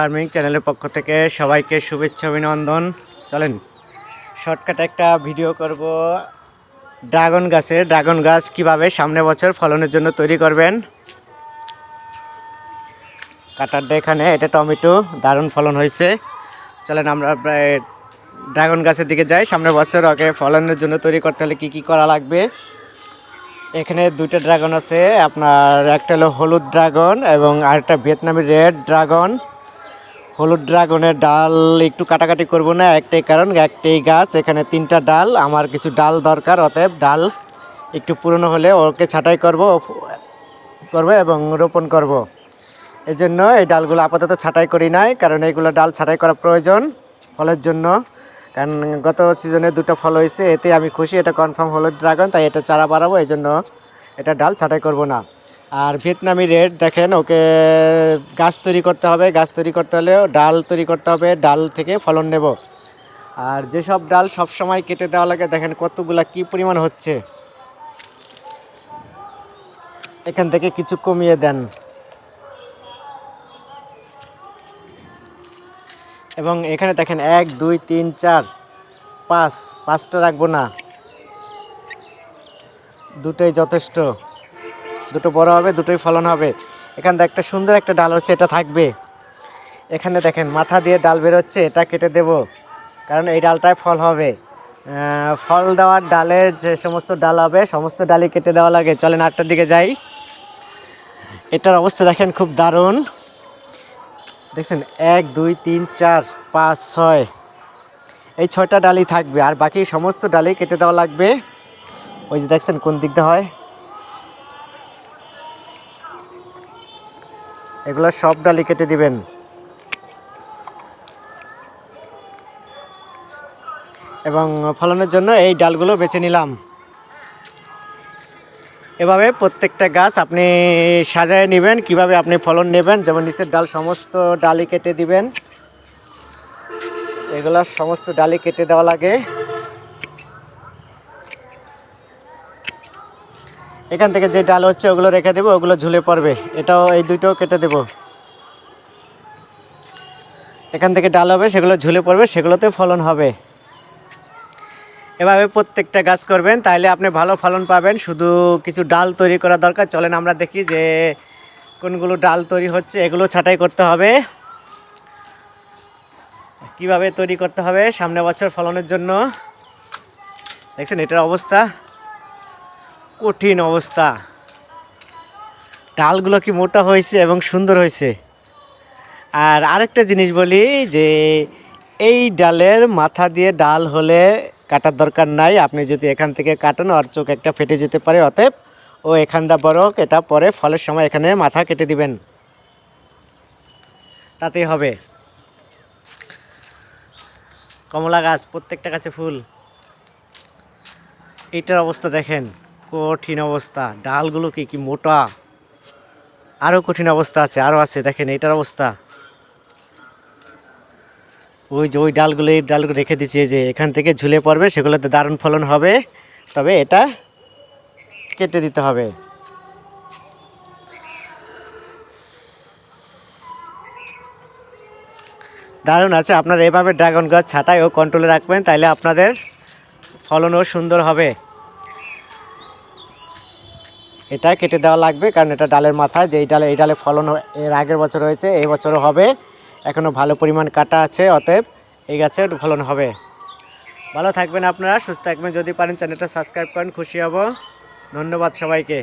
Farming চ্যানেলের পক্ষ থেকে সবাইকে শুভেচ্ছা, অভিনন্দন। চলেন, শর্টকাটে একটা ভিডিও করব। ড্রাগন গাছের ড্রাগন গাছ কীভাবে সামনে বছর ফলনের জন্য তৈরি করবেন? কাটারটা এখানে, এটা টমেটো, দারুণ ফলন হয়েছে। চলেন, আমরা প্রায় ড্রাগন গাছের দিকে যাই। সামনের বছর ওকে ফলনের জন্য তৈরি করতে হলে কী কী করা লাগবে? এখানে দুইটা ড্রাগন আছে, আপনার একটা হলো হলুদ ড্রাগন এবং আরেকটা ভিয়েতনামি রেড ড্রাগন। হলুদ ড্রাগনের ডাল একটু কাটাকাটি করব না, একটাই কারণ, একটাই গাছ, এখানে তিনটা ডাল, আমার কিছু ডাল দরকার, অতএব ডাল একটু পুরনো হলে ওকে ছাঁটাই করব করব এবং রোপণ করব। এই জন্য এই ডালগুলো আপাতত ছাঁটাই করি নাই, কারণ এইগুলো ডাল ছাঁটাই করা প্রয়োজন ফলের জন্য। কারণ গত সিজনে দুটো ফল হয়েছে, এতে আমি খুশি, এটা কনফার্ম হলুদ ড্রাগন, তাই এটা চারা বাড়াবো এই জন্য এটা ডাল ছাঁটাই করব না। আর ভিয়েতনামি রেড, দেখেন, ওকে গাছ তৈরি করতে হবে, গাছ তৈরি করতে হলেও ডাল তৈরি করতে হবে, ডাল থেকে ফলন নেব। আর যেসব ডাল সব সময় কেটে দেওয়া লাগে, দেখেন কতগুলা কি পরিমাণ হচ্ছে। এখান থেকে কিছু কমিয়ে দেন। এবং এখানে দেখেন, এক, দুই, তিন, চার, পাঁচ, পাঁচটা রাখব না। দুটোই যথেষ্ট। দুটো বড় হবে, দুটোই ফলন হবে। এখান থেকে একটা সুন্দর একটা ডাল হচ্ছে, এটা থাকবে। এখানে দেখেন, মাথা দিয়ে ডাল বেরোচ্ছে, এটা কেটে দেব। কারণ এই ডালটায় ফল হবে। ফল দেওয়ার ডালে যে সমস্ত ডাল হবে, সমস্ত ডালই কেটে দেওয়া লাগে। চলেন আটটার দিকে যাই। এটার অবস্থা দেখেন খুব দারুণ। দেখছেন, এক, দুই, তিন, চার, পাঁচ, ছয়। এই ছয়টা ডালই থাকবে, আর বাকি সমস্ত ডালই কেটে দেওয়া লাগবে। ওই যে দেখছেন, কোন দিকটা হয়? এগুলো সব ডালি কেটে দিবেন। এবং ফলনের জন্য এই ডালগুলো বেছে নিলাম। এভাবে প্রত্যেকটা গাছ আপনি সাজায় নেবেন, কীভাবে আপনি ফলন নেবেন, যেমন নিচের ডাল সমস্ত ডালি কেটে দিবেন। এগুলো সমস্ত ডালি কেটে দেওয়া লাগে। এখান থেকে যে ডাল হচ্ছে ওগুলো রেখে দেবো, ওগুলো ঝুলে পড়বে। এটাও এই দুইটাও কেটে দেব। এখান থেকে ডাল হবে, সেগুলো ঝুলে পড়বে, সেগুলোতে ফলন হবে। এভাবে প্রত্যেকটা গাছ করবেন তাহলে আপনি ভালো ফলন পাবেন। শুধু কিছু ডাল তৈরি করা দরকার। চলেন আমরা দেখি যে কোনগুলো ডাল তৈরি হচ্ছে, এগুলো ছাঁটাই করতে হবে। কীভাবে তৈরি করতে হবে, সামনে বছর ফলনের জন্য। দেখছেন, এটার অবস্থা। কঠিন অবস্থা। ডালগুলো কি মোটা হয়েছে এবং সুন্দর হয়েছে? আর আরেকটা জিনিস বলি যে, এই ডালের মাথা দিয়ে ডাল হলে কাটার দরকার নাই। আপনি যদি এখান থেকে কাটেন আর চোখ একটা ফেটে যেতে পারে। অতএব ও এখানটা বড় এটা পরে ফলের সময় এখানে মাথা কেটে দিবেন। তাতেই হবে। কমলা গাছ, প্রত্যেকটা গাছে ফুল। এইটার অবস্থা দেখেন। কঠিন অবস্থা। ডালগুলো কি কি মোটা? আরও কঠিন অবস্থা আছে আরও আছে, দেখেন এটার অবস্থা। ওই যে ওই ডালগুলো, এই ডালগুলো রেখে দিচ্ছি যে এখান থেকে ঝুলে পড়বে, সেগুলোতে দারুণ ফলন হবে। তবে এটা কেটে দিতে হবে। দারুণ আছে, আপনারা এভাবে ড্রাগন গাছ ছাটাই ও কন্ট্রোলে রাখবেন, তাইলে আপনাদের ফলনও সুন্দর হবে। এটা কেটে দেওয়া লাগবে, কারণ এটা ডালের মাথা যে এই ডালে এই ডালে ফলন এর আগের বছর হয়েছে, এই বছরও হবে। এখনও ভালো পরিমাণ কাটা আছে, অতএব এই গাছে ফলন হবে। ভালো থাকবেন আপনারা, সুস্থ থাকবেন। যদি পারেন চ্যানেলটা সাবস্ক্রাইব করেন, খুশি হব। ধন্যবাদ সবাইকে।